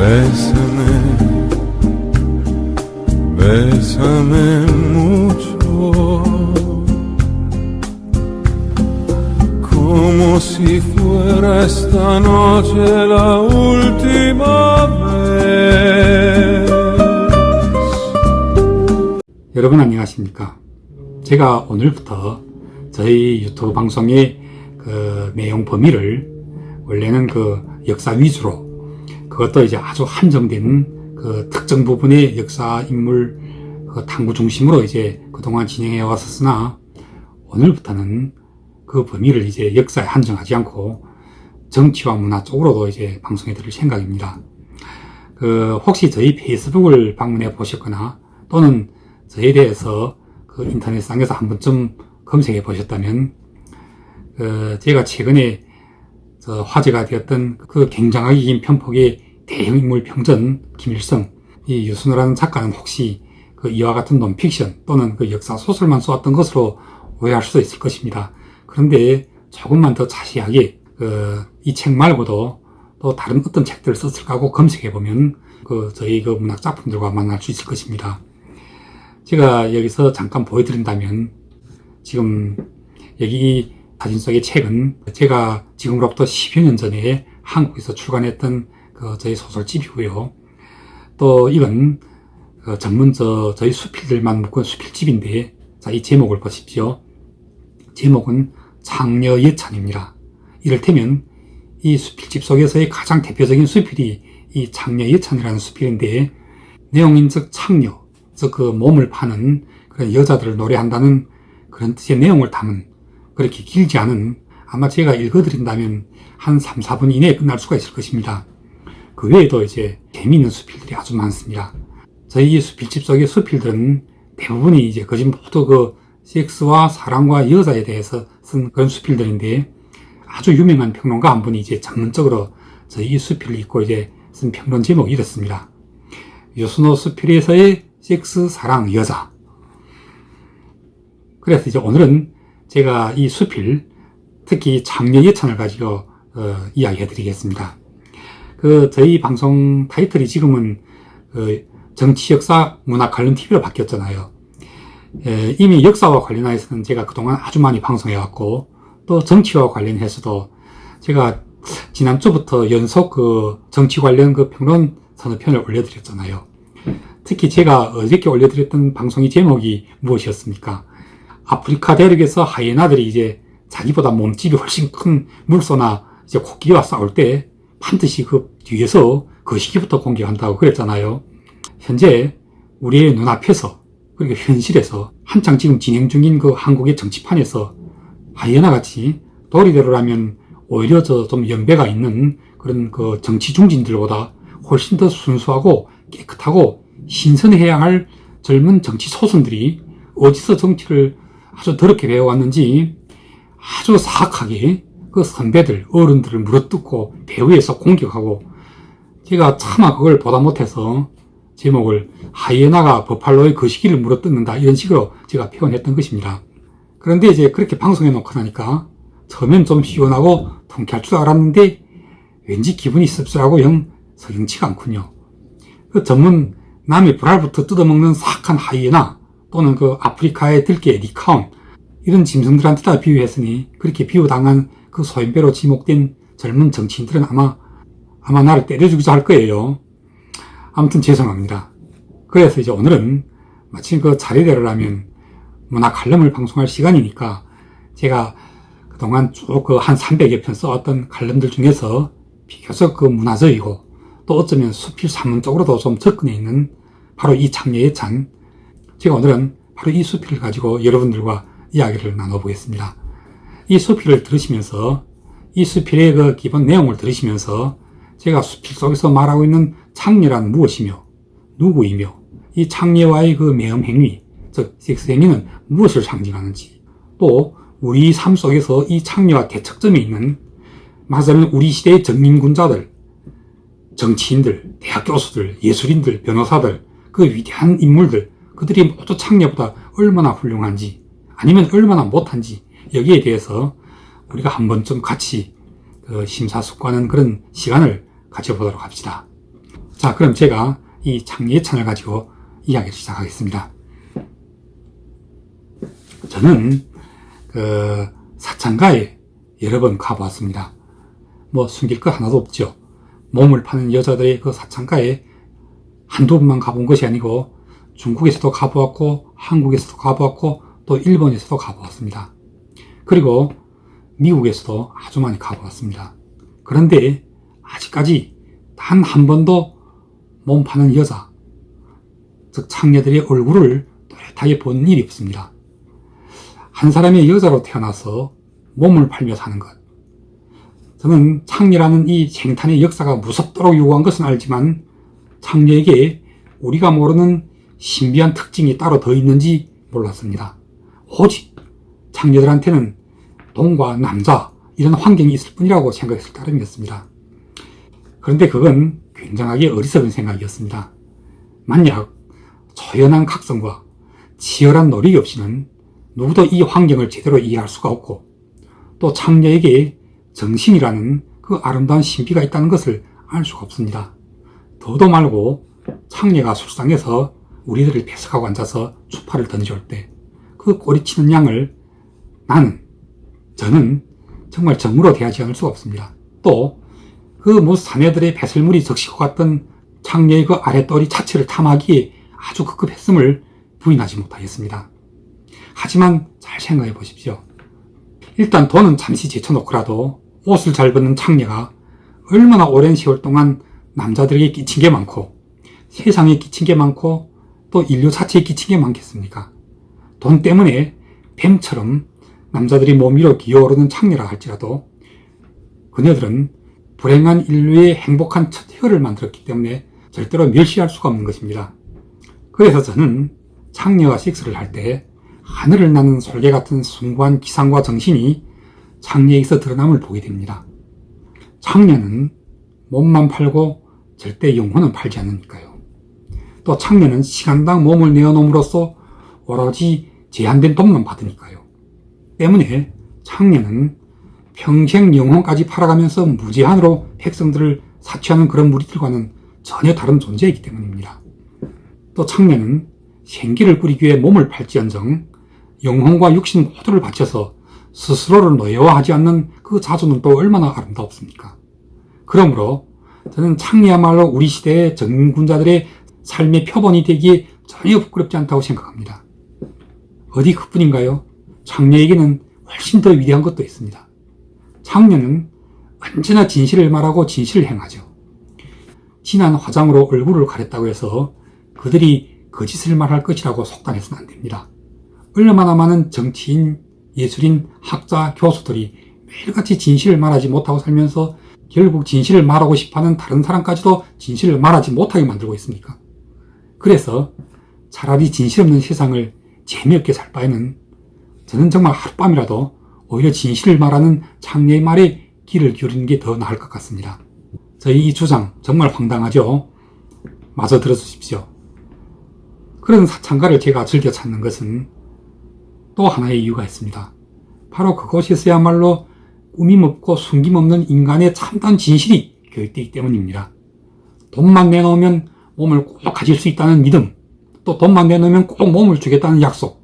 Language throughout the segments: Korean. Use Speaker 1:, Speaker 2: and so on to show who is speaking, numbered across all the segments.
Speaker 1: Bésame, bésame mucho, como si fuera esta noche la última vez.
Speaker 2: 여러분 안녕하십니까? 제가 오늘부터 저희 유튜브 방송의 그 내용 범위를 원래는 그 역사 위주로 그것도 이제 아주 한정된 그 특정 부분의 역사 인물 그 탐구 중심으로 이제 그동안 진행해 왔었으나 오늘부터는 그 범위를 이제 역사에 한정하지 않고 정치와 문화 쪽으로도 이제 방송해 드릴 생각입니다. 그 혹시 저희 페이스북을 방문해 보셨거나 또는 저에 대해서 그 인터넷상에서 한 번쯤 검색해 보셨다면 그 제가 최근에 저 화제가 되었던 그 굉장하게 긴 편폭의 대형 인물 평전 김일성 이 유순호라는 작가는 혹시 그 이와 같은 논픽션 또는 그 역사 소설만 써왔던 것으로 오해할 수도 있을 것입니다. 그런데 조금만 더 자세하게 그 이 책 말고도 또 다른 어떤 책들을 썼을까 하고 검색해 보면 그 저희 그 문학 작품들과 만날 수 있을 것입니다. 제가 여기서 잠깐 보여드린다면 지금 여기 사진 속의 책은 제가 지금으로부터 10여 년 전에 한국에서 출간했던 그 저희 소설집이고요. 또 이건 그 전문 저 저희 수필들만 묶은 수필집인데 자 이 제목을 보십시오. 제목은 창녀 예찬입니다. 이를테면 이 수필집 속에서의 가장 대표적인 수필이 이 창녀 예찬이라는 수필인데 내용인 즉 창녀 즉 그 몸을 파는 그런 여자들을 노래한다는 그런 뜻의 내용을 담은 그렇게 길지 않은 아마 제가 읽어드린다면 한 3, 4분 이내에 끝날 수가 있을 것입니다. 그 외에도 이제 재미있는 수필들이 아주 많습니다. 저희 이 수필집 속의 수필들은 대부분이 이제 거짓 모두 그 섹스와 사랑과 여자에 대해서 쓴 그런 수필들인데 아주 유명한 평론가 한 분이 이제 전문적으로 저희 이 수필을 읽고 이제 쓴 평론 제목이 이렇습니다. 유순호 수필에서의 섹스, 사랑, 여자. 그래서 이제 오늘은 제가 이 수필, 특히 장녀 예찬을 가지고 어, 이야기해 드리겠습니다. 그 저희 방송 타이틀이 지금은 그 정치 역사 문화 관련 TV로 바뀌었잖아요. 에, 이미 역사와 관련해서는 제가 그동안 아주 많이 방송해 왔고 또 정치와 관련해서도 제가 지난주부터 연속 그 정치 관련 그 평론 서너 편을 올려드렸잖아요. 특히 제가 어저께 올려드렸던 방송의 제목이 무엇이었습니까? 아프리카 대륙에서 하이에나들이 이제 자기보다 몸집이 훨씬 큰 물소나 이제 코끼리와 싸울 때 반드시 그 뒤에서 거시기부터 공격한다고 그랬잖아요. 현재 우리의 눈앞에서 그리고 현실에서 한창 지금 진행 중인 그 한국의 정치판에서 하이에나 같이 도리대로라면 오히려 저 좀 연배가 있는 그런 그 정치 중진들보다 훨씬 더 순수하고 깨끗하고 신선해야 할 젊은 정치 소순들이 어디서 정치를 아주 더럽게 배워왔는지 아주 사악하게 그 선배들, 어른들을 물어뜯고 배후에서 공격하고 제가 차마 그걸 보다 못해서 제목을 하이에나가 버팔로의 거시기를 물어뜯는다 이런 식으로 제가 표현했던 것입니다. 그런데 이제 그렇게 방송해 놓고 나니까 처음엔 좀 시원하고 통쾌할 줄 알았는데 왠지 기분이 씁쓸하고 영 석영치가 않군요. 그 전문 남의 불알부터 뜯어먹는 사악한 하이에나 또는 그 아프리카의 들개 리카온 이런 짐승들한테 다 비유했으니 그렇게 비유당한 그 소인배로 지목된 젊은 정치인들은 아마 아마 나를 때려주기도 할 거예요. 아무튼 죄송합니다. 그래서 이제 오늘은 마침 그 차례대로라면 문화 칼럼을 방송할 시간이니까 제가 그동안 쭉 그 한 300여 편 써왔던 칼럼들 중에서 비교적 그 문화적이고 또 어쩌면 수필 산문 쪽으로도 좀 접근해 있는 바로 이 창녀의 찬 제가 오늘은 바로 이 수필을 가지고 여러분들과 이야기를 나눠보겠습니다. 이 수필을 들으시면서 이 수필의 그 기본 내용을 들으시면서 제가 수필 속에서 말하고 있는 창녀란 무엇이며 누구이며 이 창녀와의 그 매음 행위, 즉 섹스 행위는 무엇을 상징하는지 또 우리 삶 속에서 이 창녀와 대척점에 있는 말하자면 우리 시대의 전민군자들, 정치인들, 대학 교수들, 예술인들, 변호사들, 그 위대한 인물들, 그들이 모두 창녀보다 얼마나 훌륭한지 아니면 얼마나 못한지 여기에 대해서 우리가 한 번쯤 같이 그 심사숙고하는 그런 시간을 가져보도록 합시다. 자, 그럼 제가 이 창예찬을 가지고 이야기를 시작하겠습니다. 저는 그 사창가에 여러 번 가보았습니다. 뭐 숨길 거 하나도 없죠. 몸을 파는 여자들의 그 사창가에 한두 번만 가본 것이 아니고 중국에서도 가보았고 한국에서도 가보았고 또 일본에서도 가보았습니다. 그리고 미국에서도 아주 많이 가보았습니다. 그런데 아직까지 단 한 번도 몸 파는 여자, 즉 창녀들의 얼굴을 또렷하게 본 일이 없습니다. 한 사람의 여자로 태어나서 몸을 팔며 사는 것. 저는 창녀라는 이 생탄의 역사가 무섭도록 요구한 것은 알지만 창녀에게 우리가 모르는 신비한 특징이 따로 더 있는지 몰랐습니다. 오직 창녀들한테는 돈과 남자 이런 환경이 있을 뿐이라고 생각했을 따름이었습니다. 그런데 그건 굉장하게 어리석은 생각이었습니다. 만약 조연한 각성과 치열한 노력이 없이는 누구도 이 환경을 제대로 이해할 수가 없고 또 창녀에게 정신이라는 그 아름다운 신비가 있다는 것을 알 수가 없습니다. 더도 말고 창녀가 술상에서 우리들을 배석하고 앉아서 추파를 던져올 때 그 꼬리치는 양을 나는 저는 정말 정으로 대하지 않을 수가 없습니다. 또그뭐 사내들의 배설물이 적시고 갔던 창녀의 그 아랫도리 자체를 탐하기에 아주 급급했음을 부인하지 못하겠습니다. 하지만 잘 생각해 보십시오. 일단 돈은 잠시 제쳐놓고라도 옷을 잘 벗는 창녀가 얼마나 오랜 세월 동안 남자들에게 끼친 게 많고 세상에 끼친 게 많고 또 인류 자체에 끼친 게 많겠습니까? 돈 때문에 뱀처럼 남자들이 몸 위로 기어오르는 창녀라 할지라도 그녀들은 불행한 인류의 행복한 첫 혀를 만들었기 때문에 절대로 멸시할 수가 없는 것입니다. 그래서 저는 창녀와 섹스를 할 때 하늘을 나는 솔개 같은 숭고한 기상과 정신이 창녀에게서 드러남을 보게 됩니다. 창녀는 몸만 팔고 절대 영혼은 팔지 않으니까요. 또 창녀는 시간당 몸을 내어놓음으로써 오로지 제한된 돈만 받으니까요. 때문에 창녀는 평생 영혼까지 팔아가면서 무제한으로 백성들을 사취하는 그런 무리들과는 전혀 다른 존재이기 때문입니다. 또 창녀는 생기를 꾸리기 위해 몸을 팔지언정 영혼과 육신 모두를 바쳐서 스스로를 노예화하지 않는 그 자주는 또 얼마나 아름답습니까? 그러므로 저는 창녀야말로 우리 시대의 전군자들의 삶의 표본이 되기에 전혀 부끄럽지 않다고 생각합니다. 어디 그뿐인가요? 창녀에게는 훨씬 더 위대한 것도 있습니다. 창녀는 언제나 진실을 말하고 진실을 행하죠. 진한 화장으로 얼굴을 가렸다고 해서 그들이 거짓을 말할 것이라고 속단해서는 안 됩니다. 얼마나 많은 정치인, 예술인, 학자, 교수들이 매일같이 진실을 말하지 못하고 살면서 결국 진실을 말하고 싶어하는 다른 사람까지도 진실을 말하지 못하게 만들고 있습니까? 그래서 차라리 진실 없는 세상을 재미없게 살 바에는 저는 정말 하룻밤이라도 오히려 진실을 말하는 창녀의 말에 귀를 기울이는 게 더 나을 것 같습니다. 저희 이 주장 정말 황당하죠? 마저 들어주십시오. 그런 사창가를 제가 즐겨 찾는 것은 또 하나의 이유가 있습니다. 바로 그곳에서야말로 꾸밈없고 숨김없는 인간의 참다운 진실이 교육되기 때문입니다. 돈만 내놓으면 몸을 꼭 가질 수 있다는 믿음, 또 돈만 내놓으면 꼭 몸을 주겠다는 약속.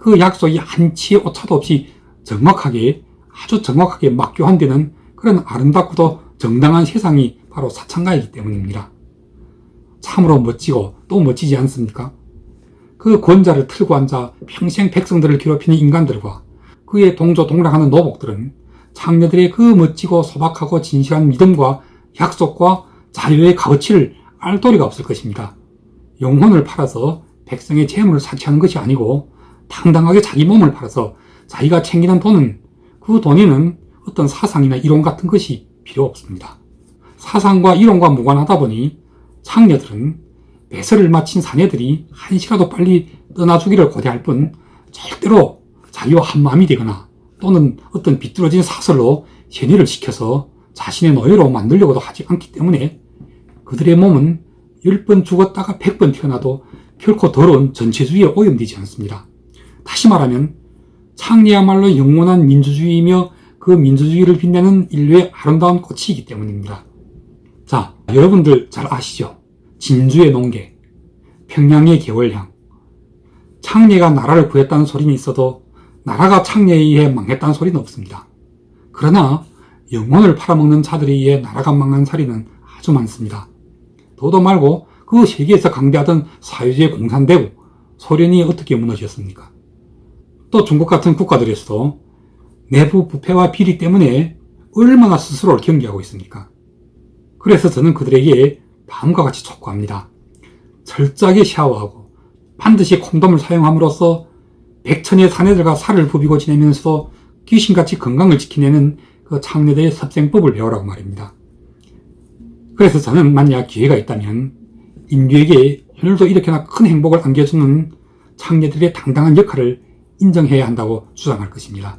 Speaker 2: 그 약속이 한치의 오차도 없이 정확하게, 아주 정확하게 막교환되는 그런 아름답고도 정당한 세상이 바로 사창가이기 때문입니다. 참으로 멋지고 또 멋지지 않습니까? 그 권자를 틀고 앉아 평생 백성들을 괴롭히는 인간들과 그의 동조 동락하는 노복들은 창녀들의 그 멋지고 소박하고 진실한 믿음과 약속과 자유의 값어치를 알 도리가 없을 것입니다. 영혼을 팔아서 백성의 재물을 사치하는 것이 아니고 당당하게 자기 몸을 팔아서 자기가 챙기는 돈은 그 돈에는 어떤 사상이나 이론 같은 것이 필요 없습니다. 사상과 이론과 무관하다 보니 창녀들은 배설을 마친 사내들이 한시라도 빨리 떠나주기를 고대할 뿐 절대로 자기와 한마음이 되거나 또는 어떤 비뚤어진 사설로 현의를 시켜서 자신의 노예로 만들려고도 하지 않기 때문에 그들의 몸은 10번 죽었다가 100번 태어나도 결코 더러운 전체주의에 오염되지 않습니다. 다시 말하면 창리야말로 영원한 민주주의이며 그 민주주의를 빛내는 인류의 아름다운 꽃이기 때문입니다. 자, 여러분들 잘 아시죠? 진주의 농계, 평양의 개월향, 창녀가 나라를 구했다는 소리는 있어도 나라가 창녀에 의해 망했다는 소리는 없습니다. 그러나 영혼을 팔아먹는 자들에 의해 나라가 망한 사례는 아주 많습니다. 더도 말고 그 세계에서 강대하던 사회주의 공산되고 소련이 어떻게 무너졌습니까? 또 중국 같은 국가들에서도 내부 부패와 비리 때문에 얼마나 스스로를 경계하고 있습니까? 그래서 저는 그들에게 다음과 같이 촉구합니다. 철저하게 샤워하고 반드시 콘돔을 사용함으로써 백천의 사내들과 살을 부비고 지내면서 귀신같이 건강을 지키내는 그 창녀들의 섭생법을 배우라고 말입니다. 그래서 저는 만약 기회가 있다면 인류에게 오늘도 이렇게나 큰 행복을 안겨주는 창녀들의 당당한 역할을 인정해야 한다고 주장할 것입니다.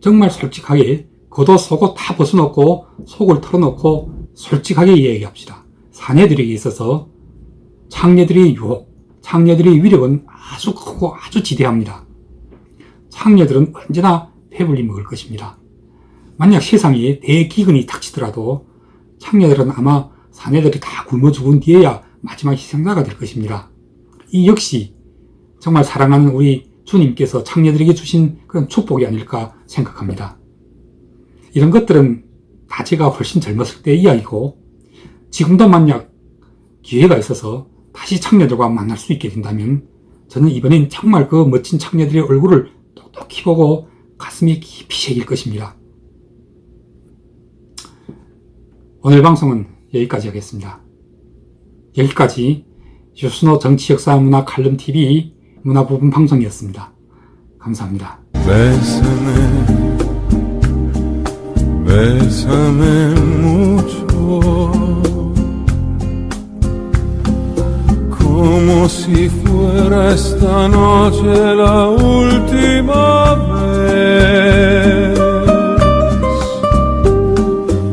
Speaker 2: 정말 솔직하게 겉옷 속옷 다 벗어놓고 속을 털어놓고 솔직하게 이야기합시다. 사내들에게 있어서 창녀들의 유혹, 창녀들의 위력은 아주 크고 아주 지대합니다. 창녀들은 언제나 배불리 먹을 것입니다. 만약 세상에 대기근이 닥치더라도 창녀들은 아마 사내들이 다 굶어 죽은 뒤에야 마지막 희생자가 될 것입니다. 이 역시 정말 사랑하는 우리 주님께서 창녀들에게 주신 그런 축복이 아닐까 생각합니다. 이런 것들은 다 제가 훨씬 젊었을 때 이야기고 지금도 만약 기회가 있어서 다시 창녀들과 만날 수 있게 된다면 저는 이번엔 정말 그 멋진 창녀들의 얼굴을 똑똑히 보고 가슴에 깊이 새길 것입니다. 오늘 방송은 여기까지 하겠습니다. 여기까지 유순호 정치역사문화 칼럼TV 문화 부분 방송이었습니다. 감사합니다.
Speaker 1: Bésame mucho, como si fuera esta noche la última vez.